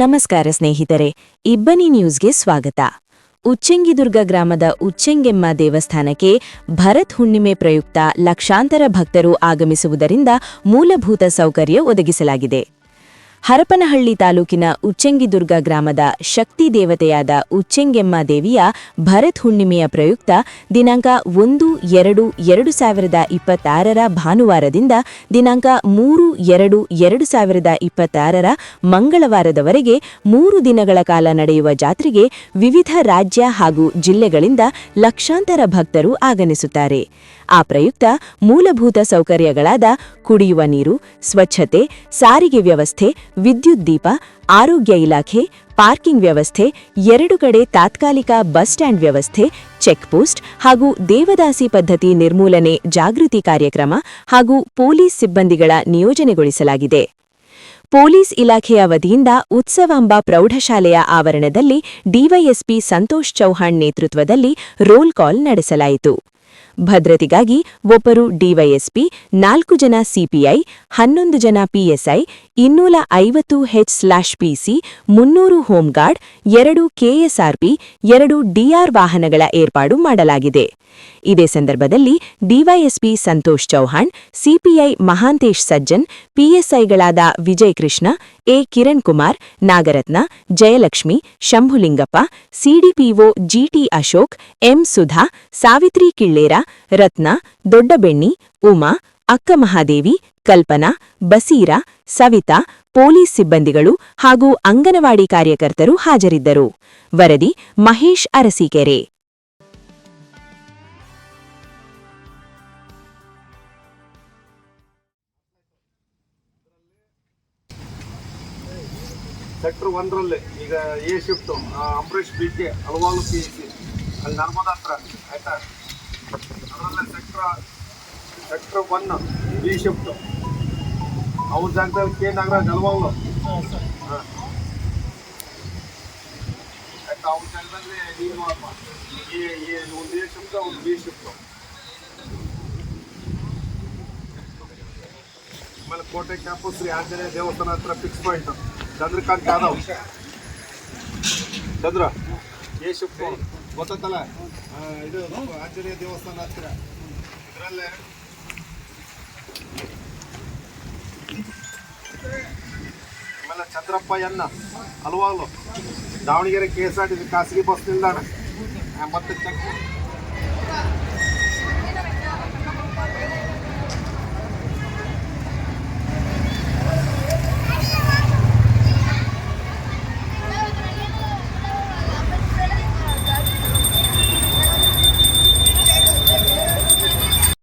ನಮಸ್ಕಾರ ಸ್ನೇಹಿತರೆ, ಇಬ್ಬನಿ ನ್ಯೂಸ್ಗೆ ಸ್ವಾಗತ. ಉಚ್ಚೆಂಗಿದುರ್ಗ ಗ್ರಾಮದ ಉಚ್ಚೆಂಗೆಮ್ಮ ದೇವಸ್ಥಾನಕ್ಕೆ ಭರತ್ ಹುಣ್ಣಿಮೆ ಪ್ರಯುಕ್ತ ಲಕ್ಷಾಂತರ ಭಕ್ತರು ಆಗಮಿಸುವುದರಿಂದ ಮೂಲಭೂತ ಸೌಕರ್ಯ ಒದಗಿಸಲಾಗಿದೆ. ಹರಪನಹಳ್ಳಿ ತಾಲೂಕಿನ ಉಚ್ಚೆಂಗಿದುರ್ಗ ಗ್ರಾಮದ ಶಕ್ತಿ ದೇವತೆಯಾದ ಉಚ್ಚೆಂಗೆಮ್ಮ ದೇವಿಯ ಭರತ್ ಹುಣ್ಣಿಮೆಯ ಪ್ರಯುಕ್ತ ದಿನಾಂಕ ಒಂದು, ಎರಡು ಎರಡು ಸಾವಿರದ ಇಪ್ಪತ್ತಾರರ ಭಾನುವಾರದಿಂದ ದಿನಾಂಕ ಮೂರು, ಎರಡು ಎರಡು ಸಾವಿರದ ಇಪ್ಪತ್ತಾರರ ಮಂಗಳವಾರದವರೆಗೆ ಮೂರು ದಿನಗಳ ಕಾಲ ನಡೆಯುವ ಜಾತ್ರೆಗೆ ವಿವಿಧ ರಾಜ್ಯ ಹಾಗೂ ಜಿಲ್ಲೆಗಳಿಂದ ಲಕ್ಷಾಂತರ ಭಕ್ತರು ಆಗಮಿಸುತ್ತಾರೆ. ಆ ಪ್ರಯುಕ್ತ ಮೂಲಭೂತ ಸೌಕರ್ಯಗಳಾದ ಕುಡಿಯುವ ನೀರು, ಸ್ವಚ್ಛತೆ, ಸಾರಿಗೆ ವ್ಯವಸ್ಥೆ ವಿದ್ಯುತ್ ದೀಪ, ಆರೋಗ್ಯ ಇಲಾಖೆ, ಪಾರ್ಕಿಂಗ್ ವ್ಯವಸ್ಥೆ, ಎರಡು ಕಡೆ ತಾತ್ಕಾಲಿಕ ಬಸ್ ಸ್ಟ್ಯಾಂಡ್ ವ್ಯವಸ್ಥೆ ಚೆಕ್ ಪೋಸ್ಟ್ ಹಾಗೂ ದೇವದಾಸಿ ಪದ್ಧತಿ ನಿರ್ಮೂಲನೆ ಜಾಗೃತಿ ಕಾರ್ಯಕ್ರಮ ಹಾಗೂ ಪೊಲೀಸ್ ಸಿಬ್ಬಂದಿಗಳ ನಿಯೋಜನೆಗೊಳಿಸಲಾಗಿದೆ. ಪೊಲೀಸ್ ಇಲಾಖೆಯ ವತಿಯಿಂದ ಉತ್ಸವಾಂಬ ಪ್ರೌಢಶಾಲೆಯ ಆವರಣದಲ್ಲಿ ಡಿವೈಎಸ್ಪಿ ಸಂತೋಷ್ ಚೌಹಾಣ್ ನೇತೃತ್ವದಲ್ಲಿ ರೋಲ್ ಕಾಲ್ ನಡೆಸಲಾಯಿತು. ಭದ್ರತೆಗಾಗಿ ಒಬ್ಬರು ಡಿವೈಎಸ್ಪಿ, ನಾಲ್ಕು ಜನ ಸಿಪಿಐ, ಹನ್ನೊಂದು ಜನ ಪಿಎಸ್ಐ, ಇನ್ನೂರ ಐವತ್ತು ಹೆಚ್ ಸ್ಲಾಶ್ ಪಿಸಿ, ಮುನ್ನೂರು ಹೋಮ್ಗಾರ್ಡ್ ಎರಡು ಕೆಎಸ್ಆರ್ಪಿ, ಎರಡು ಡಿಆರ್ ವಾಹನಗಳ ಏರ್ಪಾಡು ಮಾಡಲಾಗಿದೆ. ಇದೇ ಸಂದರ್ಭದಲ್ಲಿ DYSP Santosh Chauhan, CPI Mahantesh Sajjan, ಪಿಎಸ್ಐಗಳಾದ Vijay Krishna A Kiran Kumar Nagaratna, Jayalakshmi, Shambhulingappa, CDPO GT Ashok, M Sudha, Savitri Killera, Ratna, Doddabenni, Uma, Akka Mahadevi, Kalpana, Basira, Savitha, police ಸಿಬ್ಬಂದಿಗಳು ಹಾಗೂ ಅಂಗನವಾಡಿ ಕಾರ್ಯಕರ್ತರು ಹಾಜರಿದ್ದರು. ವರದಿ ಮಹೇಶ್ ಅರಸೀಕೆರೆ. ಸೆಕ್ಟರ್ ಒಂದರಲ್ಲಿ. ಈಗ A shift Ambareesh B K ಹಲವಾರು P A C ಅಲ್ಲಿ ನರ್ಮದಾ ಹತ್ರ ಆಯ್ತಾ? ಅದರಲ್ಲೇ sector sector one B shift ಅವ್ರ ಜಾಗದಲ್ಲಿ ಕೆ ನಾಗರಾಜ್ ಹಲವಾರು. ಹಾಂ ಆಯ್ತಾ? ಅವ್ರ ಜಾಗದಲ್ಲಿ ನೀನು ಎ ಒಂದು ಎ ಶಿಫ್ಟ್ ಒಂದು ಬಿ ಶಿಫ್ಟ್ ಆಮೇಲೆ ಕೋಟೆ ಕ್ಯಾಂಪಸ್ ಶ್ರೀ ಆಂಜನೇಯ ದೇವಸ್ಥಾನ ಹತ್ರ ಫಿಕ್ಸ್ ಪಾಯಿಂಟ್ ಚಂದ್ರಕಾಂತ್ ಯಾದವ್. ಚಂದ್ರ. ಗೊತ್ತಲ್ಲ ಇದು ಆಂಜನೇಯ ದೇವಸ್ಥಾನ ಹತ್ತಿರ. ಇದರಲ್ಲೇ. ಆಮೇಲೆ ಚಂದ್ರಪ್ಪ ಎನ್ನ ಹಲವಾಗ್ಲು Davangere K S R T C ಖಾಸಗಿ ಬಸ್ ನಿಲ್ದಾಣ ಮತ್ತೆ ಚೆಕ್